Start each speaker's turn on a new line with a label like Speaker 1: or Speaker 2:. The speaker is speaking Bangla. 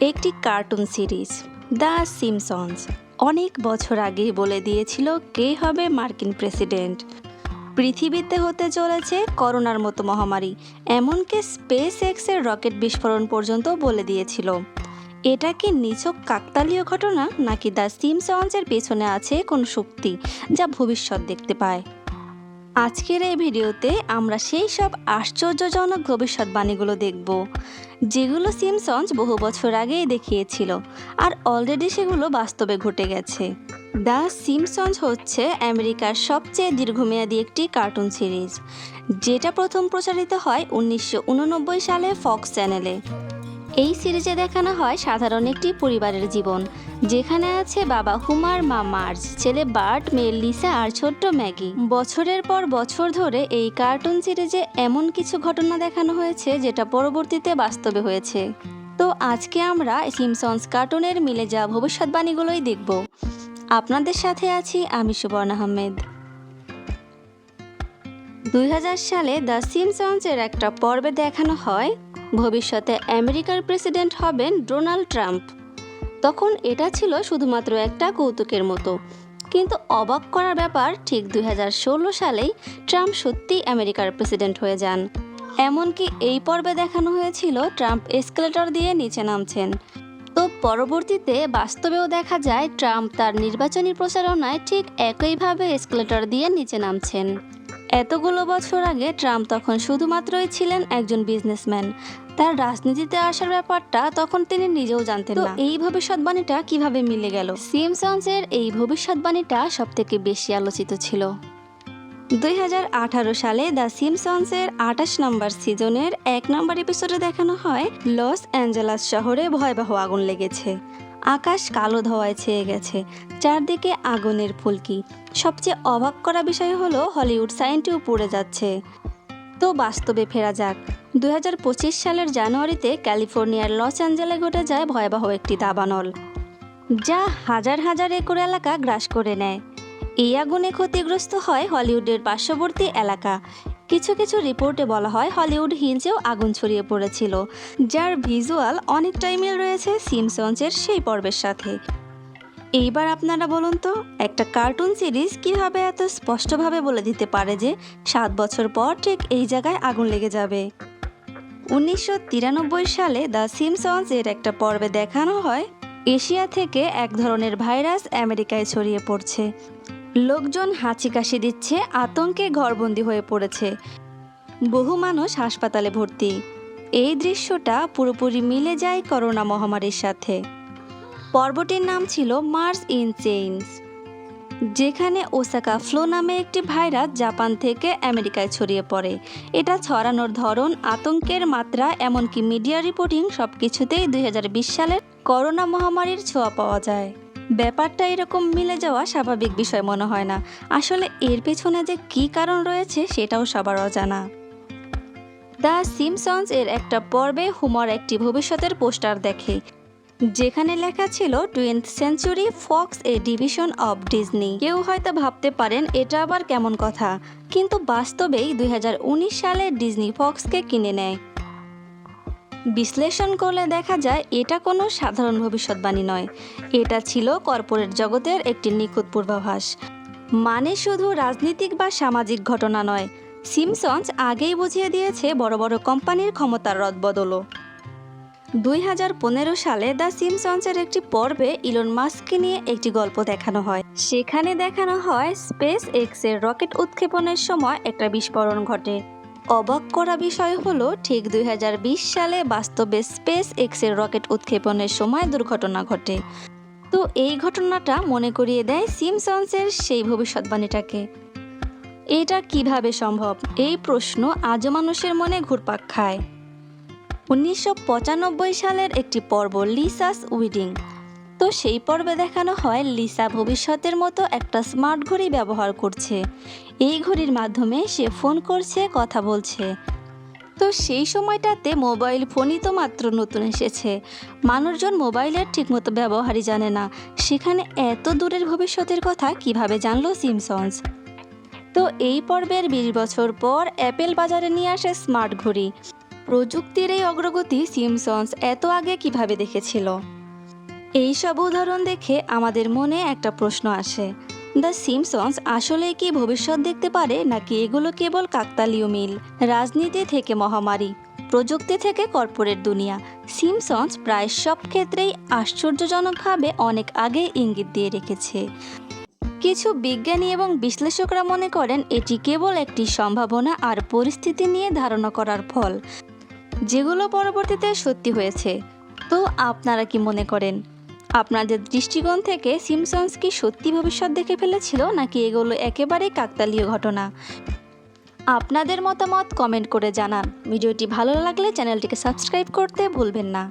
Speaker 1: একটি কার্টুন সিরিজ, দ্য সিমসন্স, অনেক বছর আগেই বলে দিয়েছিল কে হবে মার্কিন প্রেসিডেন্ট। পৃথিবীতে হতে চলেছে করোনার মতো মহামারী, এমনকি স্পেস এক্সের রকেট বিস্ফোরণ পর্যন্ত বলে দিয়েছিল। এটা কি নিছক কাকতালীয় ঘটনা, নাকি দ্য সিমসন্সের পেছনে আছে কোন শক্তি যা ভবিষ্যৎ দেখতে পায়? আজকের এই ভিডিওতে আমরা সেই সব আশ্চর্যজনক ভবিষ্যৎবাণীগুলো দেখব, যেগুলো সিমসন্স বহু বছর আগেই দেখিয়েছিল আর অলরেডি সেগুলো বাস্তবে ঘটে গেছে। দ্য সিমসন্স হচ্ছে আমেরিকার সবচেয়ে দীর্ঘমেয়াদী একটি কার্টুন সিরিজ, যেটা প্রথম প্রচারিত হয় উনিশশো উননব্বই সালে ফক্স চ্যানেলে। এই সিরিজে দেখানো হয় সাধারণ একটি পরিবারের জীবন। যেখানে আছে বাবা হুমার, মা মার্জ, ছেলে বার্ট, মেয়ে লিসা আর ছোট্ট ম্যাগি। বছরের পর বছর ধরে এই কার্টুন সিরিজে এমন কিছু ঘটনা দেখানো হয়েছে যেটা পরবর্তীতে বাস্তবে হয়েছে। তো আজকে আমরা সিমসন্স কার্টুনের মিলে যাওয়া ভবিষ্যৎবাণীগুলোই দেখব। আপনাদের সাথে আছি আমি সুবর্ণ আহমেদ। দুই হাজার সালে দ্য সিমসন্সের একটা পর্বে দেখানো হয় ভবিষ্যতে আমেরিকার প্রেসিডেন্ট হবেন ডোনাল্ড ট্রাম্প। তখন এটা ছিল শুধুমাত্র একটা কৌতুকের মতো। কিন্তু অবাক করার ব্যাপার, ঠিক দুই হাজার ষোলো সালেই ট্রাম্প সত্যিই আমেরিকার প্রেসিডেন্ট হয়ে যান। এমনকি এই পর্বে দেখানো হয়েছিল ট্রাম্প এসকেলেটর দিয়ে নিচে নামছেন। তো পরবর্তীতে বাস্তবেও দেখা যায়, ট্রাম্প তার নির্বাচনী প্রচারণায় ঠিক একইভাবে এসকেলেটর দিয়ে নিচে নামছেন। এতগুলো বছর আগে ট্রাম্প তখন শুধুমাত্রই ছিলেন একজন বিজনেসম্যান। তার রাজনীতিতে আসার ব্যাপারটা তখন তিনি নিজেও জানতেন না। এই ভবিষ্যৎবাণীটা কীভাবে মিলে গেল? সিমসন্সের এই ভবিষ্যৎবাণীটা সব থেকে বেশি আলোচিত ছিল। দুই হাজার আঠারো সালে দ্য সিমসন্সের আঠাশ নম্বর সিজনের এক নম্বর এপিসোডে দেখানো হয় লস অ্যাঞ্জেলাস শহরে ভয়াবহ আগুন লেগেছে। আকাশ কালো ধোঁয়ায় ছেয়ে গেছে, চারদিকে আগুনের ফুলকি। সবচেয়ে অবাক করা বিষয় হলো হলিউড সাইনটিও পুড়ে যাচ্ছে। তো বাস্তবে ফেরা যাক দুই হাজার পঁচিশ সালের জানুয়ারিতে ক্যালিফোর্নিয়ার লস অ্যাঞ্জেলে ঘটে যায় ভয়াবহ একটি দাবানল, যা হাজার হাজার একর এলাকা গ্রাস করে নেয়। এই আগুনে ক্ষতিগ্রস্ত হয় হলিউডের পার্শ্ববর্তী এলাকা কিছু কিছু রিপোর্টে বলা হয় হলিউড হিলসেও আগুন ছড়িয়ে পড়েছিল, যার ভিজুয়াল অনেকটাই মিল রয়েছে সিমসন্সের সেই পর্বের সাথে। এইবার আপনারা বলুন তো, একটা কার্টুন সিরিজ কীভাবে এত স্পষ্টভাবে বলে দিতে পারে যে সাত বছর পর ঠিক এই জায়গায় আগুন লেগে যাবে? উনিশশো তিরানব্বই সালে দ্য সিমসন্স এর একটা পর্বে দেখানো হয় এশিয়া থেকে এক ধরনের ভাইরাস আমেরিকায় ছড়িয়ে পড়ছে। লোকজন হাঁচি কাশি দিচ্ছে, আতঙ্কে ঘরবন্দি হয়ে পড়েছে। বহু মানুষ হাসপাতালে ভর্তি। এই দৃশ্যটা পুরোপুরি মিলে যায় করোনা মহামারীর সাথে। পর্বটির নাম ছিল মার্স ইন চেইনস যেখানে ওসাকা ফ্লো নামে একটি ভাইরাস জাপান থেকে আমেরিকায় ছড়িয়ে পড়ে। এটা ছড়ানোর ধরন, আতঙ্কের মাত্রা, এমনকি মিডিয়া রিপোর্টিং সব কিছুতেই দুই হাজার বিশ সালের করোনা মহামারীর ছোঁয়া পাওয়া যায়। ব্যাপারটা এরকম মিলে যাওয়া স্বাভাবিক বিষয় মনে হয় না। আসলে এর পেছনে যে কী কারণ রয়েছে সেটাও সবার অজানা। দ্য সিমসন্স এর একটা পর্বে হুমর একটি ভবিষ্যতের পোস্টার দেখে, যেখানে লেখা ছিল twentieth century Fox a division of Disney. কেউ হয়তো ভাবতে পারেন, এটা আবার কেমন কথা? কিন্তু বাস্তবেই দুই হাজার উনিশ সালে ডিজনি ফক্সকে কিনে নেয়। বিশ্লেষণ করলে দেখা যায় এটা কোনো সাধারণ ভবিষ্যৎবাণী নয়। এটা ছিল কর্পোরেট জগতের একটি নিখুঁত পূর্বাভাস। মানে শুধু রাজনৈতিক বা সামাজিক ঘটনা নয়, সিমসন্স আগেই বুঝিয়ে দিয়েছে বড় বড় কোম্পানির ক্ষমতার রদবদলও দুই হাজার পনেরো সালে দ্য সিমসন্সের একটি পর্বে ইলন মাস্ককে নিয়ে একটি গল্প দেখানো হয়। সেখানে দেখানো হয় স্পেস এক্সের রকেট উৎক্ষেপণের সময় একটা বিস্ফোরণ ঘটে। অবাক করা বিষয় হলো, ঠিক দুই হাজার বিশ সালে বাস্তবে স্পেস এক্সের রকেট উৎক্ষেপণের সময় দুর্ঘটনা ঘটে। তো এই ঘটনাটা মনে করিয়ে দেয় সিমসন্সের সেই ভবিষ্যৎবাণীটাকে। এটা কীভাবে সম্ভব? এই প্রশ্ন আজও মানুষের মনে ঘুরপাক খায়। উনিশশো পঁচানব্বই সালের একটি পর্ব লিসাস উইডিং। তো সেই পর্বে দেখানো হয় লিসা ভবিষ্যতের মতো একটা স্মার্ট ঘড়ি ব্যবহার করছে। এই ঘড়ির মাধ্যমে সে ফোন করছে, কথা বলছে। তো সেই সময়টাতে মোবাইল ফোনই তো মাত্র নতুন এসেছে। মানুষজন মোবাইলের ঠিকমতো ব্যবহারই জানে না। সেখানে এত দূরের ভবিষ্যতের কথা কীভাবে জানলো সিমসন্স? তো এই পর্বের বিশ বছর পর অ্যাপেল বাজারে নিয়ে আসে স্মার্ট ঘড়ি। প্রযুক্তির এই অগ্রগতি সিমসন্স এত আগে কীভাবে দেখেছিল? এই সব উদাহরণ দেখে আমাদের মনে একটা প্রশ্ন আসে। দ্য সিমসন্স আসলেই কি ভবিষ্যৎ দেখতে পারে নাকি এগুলো কেবল কাকতালীয় মিল? রাজনীতি থেকে মহামারী, প্রযুক্তি থেকে কর্পোরেট দুনিয়া। সিমসন্স প্রায় সব ক্ষেত্রেই আশ্চর্যজনকভাবে অনেক আগে ইঙ্গিত দিয়ে রেখেছে। কিছু বিজ্ঞানী এবং বিশ্লেষকরা মনে করেন এটি কেবল একটি সম্ভাবনা আর পরিস্থিতি নিয়ে ধারণা করার ফল, যেগুলো পরবর্তীতে সত্যি হয়েছে। তো আপনারা কি মনে করেন? আপনাদের দৃষ্টিকোণ থেকে সিমসন্স কি সত্যি ভবিষ্যৎ দেখে ফেলেছিল, নাকি এগুলো একেবারে কাকতালীয় ঘটনা? আপনাদের মতামত কমেন্ট করে জানান। ভিডিওটি ভালো লাগলে চ্যানেলটিকে সাবস্ক্রাইব করতে ভুলবেন না।